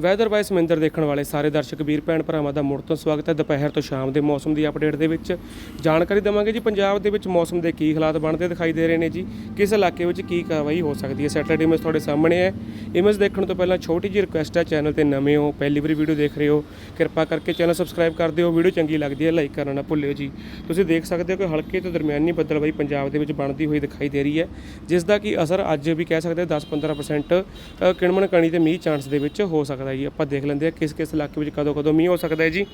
Weather ਬਾਈ ਸਮਿੰਦਰ ਦੇਖਣ ਵਾਲੇ ਸਾਰੇ ਦਰਸ਼ਕ ਵੀਰ, ਭੈਣ ਭਰਾਵਾਂ ਦਾ ਮੁੜ ਤੋਂ ਸਵਾਗਤ ਹੈ। ਦੁਪਹਿਰ ਤੋਂ ਸ਼ਾਮ ਦੇ ਮੌਸਮ ਦੀ ਅਪਡੇਟ ਦੇ ਵਿੱਚ ਜਾਣਕਾਰੀ ਦੇਵਾਂਗੇ ਜੀ। ਪੰਜਾਬ ਦੇ ਵਿੱਚ ਮੌਸਮ ਦੇ ਕੀ ਹਾਲਾਤ ਬਣਦੇ ਦਿਖਾਈ ਦੇ ਰਹੇ ਨੇ ਜੀ। ਕਿਸ ਇਲਾਕੇ ਵਿੱਚ ਕੀ ਕਾਰਵਾਈ ਹੋ ਸਕਦੀ ਹੈ? ਸੈਟਰਡੇ ਇਮੇਜ ਤੁਹਾਡੇ ਸਾਹਮਣੇ ਹੈ। ਇਮੇਜ ਦੇਖਣ ਤੋਂ ਪਹਿਲਾਂ ਛੋਟੀ ਜਿਹੀ ਰਿਕੁਐਸਟ ਹੈ। ਚੈਨਲ ਤੇ ਨਵੇਂ ਹੋ, ਪਹਿਲੀ ਵਾਰੀ ਵੀਡੀਓ ਦੇਖ ਰਹੇ ਹੋ, ਕਿਰਪਾ ਕਰਕੇ ਚੈਨਲ ਸਬਸਕ੍ਰਾਈਬ ਕਰ ਦਿਓ। ਵੀਡੀਓ ਚੰਗੀ ਲੱਗਦੀ ਹੈ ਲਾਈਕ ਕਰਨਾ ਨਾ ਭੁੱਲਿਓ ਜੀ। ਤੁਸੀਂ ਦੇਖ ਸਕਦੇ ਹੋ ਕਿ ਹਲਕੇ ਤੋਂ ਦਰਮਿਆਨੀ ਬੱਦਲਬਾਈ ਪੰਜਾਬ ਦੇ ਵਿੱਚ ਬਣਦੀ ਹੋਈ ਦਿਖਾਈ ਦੇ ਰਹੀ ਹੈ ਜਿਸ ਦਾ ਕਿ ਅਸਰ ਅੱਜ ਵੀ ਕਹਿ ਸਕਦੇ 10-15% ਕਿਣਮਣ ਕਣੀ ਤੇ ਮੀਂਹ ਚਾਂਸ ਦੇ ਵਿੱਚ ਹੋ ਸਕਦਾ ਜੀ, ਆਪਾਂ ਦੇਖ ਲੈਂਦੇ ਆ ਕਿਸ ਕਿਸ ਇਲਾਕੇ ਵਿੱਚ ਕਦੋਂ ਕਦੋਂ ਮੀਂਹ ਹੋ ਸਕਦਾ ਹੈ ਜੀ।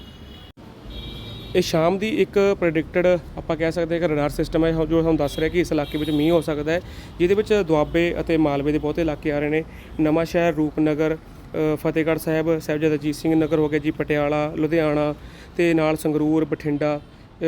ਇਹ ਸ਼ਾਮ ਦੀ ਇੱਕ ਪ੍ਰੈਡਿਕਟਡ ਆਪਾਂ ਕਹਿ ਸਕਦੇ ਹਾਂ ਕਿ ਰਡਾਰ ਸਿਸਟਮ ਹੈ, ਜੋ ਸਾਨੂੰ ਦੱਸ ਰਿਹਾ ਕਿ ਇਸ ਇਲਾਕੇ ਵਿੱਚ ਮੀਂਹ ਹੋ ਸਕਦਾ ਹੈ, ਜਿਹਦੇ ਵਿੱਚ ਦੁਆਬੇ ਅਤੇ ਮਾਲਵੇ ਦੇ ਬਹੁਤੇ ਇਲਾਕੇ ਆ ਰਹੇ ਨੇ। ਨਵਾਂ ਸ਼ਹਿਰ ਰੂਪਨਗਰ ਫਤਿਹਗੜ੍ਹ ਸਾਹਿਬ, ਸਾਹਿਬਜ਼ਾਦਾ ਅਜੀਤ ਸਿੰਘ ਨਗਰ ਹੋ ਗਿਆ ਜੀ, ਪਟਿਆਲਾ, ਲੁਧਿਆਣਾ ਤੇ ਨਾਲ ਸੰਗਰੂਰ, ਬਠਿੰਡਾ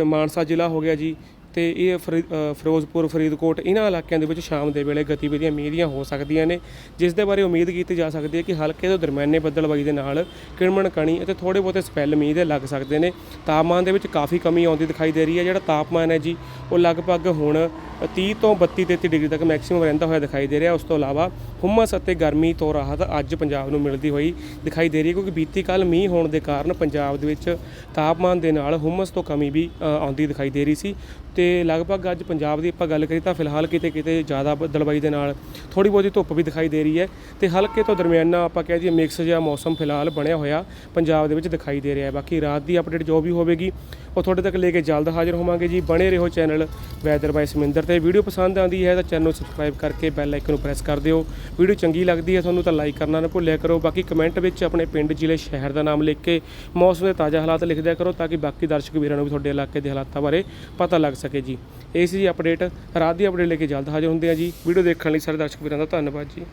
ਮਾਨਸਾ ਜ਼ਿਲ੍ਹਾ ਹੋ ਗਿਆ ਜੀ। ਤੇ ਇਹ ਫਰੀ- ਅ, ਫਿਰੋਜ਼ਪੁਰ ਫਰੀਦਕੋਟ ਇਹਨਾਂ ਇਲਾਕਿਆਂ ਦੇ ਵਿੱਚ ਸ਼ਾਮ ਦੇ ਵੇਲੇ ਗਤੀਵਿਧੀਆਂ ਮੀਂਹ ਦੀਆਂ ਹੋ ਸਕਦੀਆਂ ਨੇ ਜਿਸ ਦੇ ਬਾਰੇ ਉਮੀਦ ਕੀਤੀ ਜਾ ਸਕਦੀ ਹੈ ਕਿ ਹਲਕੇ ਤੋਂ ਦਰਮਿਆਨੇ ਬੱਦਲਬਾਈ ਦੇ ਨਾਲ ਕਿਣਮਣ ਕਣੀ ਅਤੇ ਥੋੜੇ ਬਹੁਤੇ ਸਪੈਲ ਮੀਂਹ ਦੇ ਲੱਗ ਸਕਦੇ ਨੇ। ਤਾਪਮਾਨ ਦੇ ਵਿੱਚ ਕਾਫੀ ਕਮੀ ਆਉਂਦੀ ਦਿਖਾਈ ਦੇ ਰਹੀ ਹੈ ਜਿਹੜਾ ਤਾਪਮਾਨ ਹੈ ਜੀ ਉਹ ਲਗਭਗ ਹੁਣ 30 ਤੋਂ 32 33 ਡਿਗਰੀ ਤੱਕ ਮੈਕਸਿਮਮ ਰਹਿੰਦਾ ਹੋਇਆ ਦਿਖਾਈ ਦੇ ਰਿਹਾ। ਉਸ ਤੋਂ ਇਲਾਵਾ ਹੁਮਸ ਅਤੇ ਗਰਮੀ ਤੋਂ ਰਾਹਤ ਅੱਜ ਪੰਜਾਬ ਨੂੰ ਮਿਲਦੀ ਹੋਈ ਦਿਖਾਈ ਦੇ ਰਹੀ ਹੈ, ਕਿਉਂਕਿ ਬੀਤੀ ਕੱਲ ਮੀਂਹ ਹੋਣ ਦੇ ਕਾਰਨ ਪੰਜਾਬ ਦੇ ਵਿੱਚ ਤਾਪਮਾਨ ਦੇ ਨਾਲ ਹੁਮਸ ਤੋਂ ਕਮੀ ਵੀ ਆਉਂਦੀ ਦਿਖਾਈ ਦੇ ਰਹੀ ਸੀ। ਤੇ ਲਗਭਗ ਅੱਜ ਪੰਜਾਬ ਦੀ ਆਪਾਂ ਗੱਲ ਕਰੀਏ ਤਾਂ ਫਿਲਹਾਲ ਕਿਤੇ ਕਿਤੇ ਜ਼ਿਆਦਾ ਬੱਦਲਬਾਈ ਦੇ ਨਾਲ ਥੋੜੀ ਬਹੁਤੀ ਧੁੱਪ ਵੀ ਦਿਖਾਈ ਦੇ ਰਹੀ ਹੈ। ਤੇ ਹਲਕੇ ਤੋਂ ਦਰਮਿਆਨਾ ਆਪਾਂ ਕਹਿ ਦਈਏ ਮਿਕਸ ਜਿਹਾ ਮੌਸਮ ਫਿਲਹਾਲ ਬਣਿਆ ਹੋਇਆ ਪੰਜਾਬ ਦੇ ਵਿੱਚ ਦਿਖਾਈ ਦੇ ਰਿਹਾ ਹੈ। ਬਾਕੀ ਰਾਤ ਦੀ ਅਪਡੇਟ ਜੋ ਵੀ ਹੋਵੇਗੀ, ਉਹ ਤੁਹਾਡੇ ਤੱਕ ਲੈ ਕੇ ਜਲਦ ਹਾਜ਼ਰ ਹੋਵਾਂਗੇ ਜੀ। ਬਣੇ ਰਹੋ ਚੈਨਲ ਵੈਦਰ ਬਾਈ ਸਮਿੰਦਰ ਤੇ ਵੀਡੀਓ ਪਸੰਦ ਆਉਂਦੀ ਹੈ ਤਾਂ ਚੈਨਲ ਨੂੰ ਸਬਸਕ੍ਰਾਈਬ ਕਰਕੇ ਬੈਲ ਆਈਕਨ ਨੂੰ ਪ੍ਰੈਸ ਕਰ ਦਿਓ। ਵੀਡੀਓ ਚੰਗੀ ਲੱਗਦੀ ਹੈ ਤੁਹਾਨੂੰ ਤਾਂ ਲਾਈਕ ਕਰਨਾ ਨਾ ਭੁੱਲਿਆ ਕਰੋ। ਬਾਕੀ ਕਮੈਂਟ ਵਿੱਚ ਆਪਣੇ ਪਿੰਡ, ਜ਼ਿਲ੍ਹੇ, ਸ਼ਹਿਰ ਦਾ ਨਾਮ ਲਿਖ ਕੇ ਮੌਸਮ ਦੇ ਤਾਜ਼ਾ ਹਾਲਾਤ ਲਿਖ ਦਿਆ ਕਰੋ ਤਾਂ ਕਿ ਬਾਕੀ ਦਰਸ਼ਕ ਵੀਰਾਂ ਨੂੰ ਵੀ ਤੁਹਾਡੇ ਇਲਾਕੇ ਦੇ ਹਾਲਾਤਾਂ ਬਾਰੇ ਪਤਾ ਲੱਗ ਸਕੇ ਜੀ। ਇਹ ਸੀ ਜੀ ਅਪਡੇਟ ਰਾਤ ਦੀ ਅਪਡੇਟ ਲੈ ਕੇ ਜਲਦ ਹਾਜ਼ਰ ਹੁੰਦੇ ਆ ਜੀ। ਵੀਡੀਓ ਦੇਖਣ ਲਈ ਸਾਰੇ ਦਰਸ਼ਕ ਵੀਰਾਂ ਦਾ ਧੰਨਵਾਦ ਜੀ।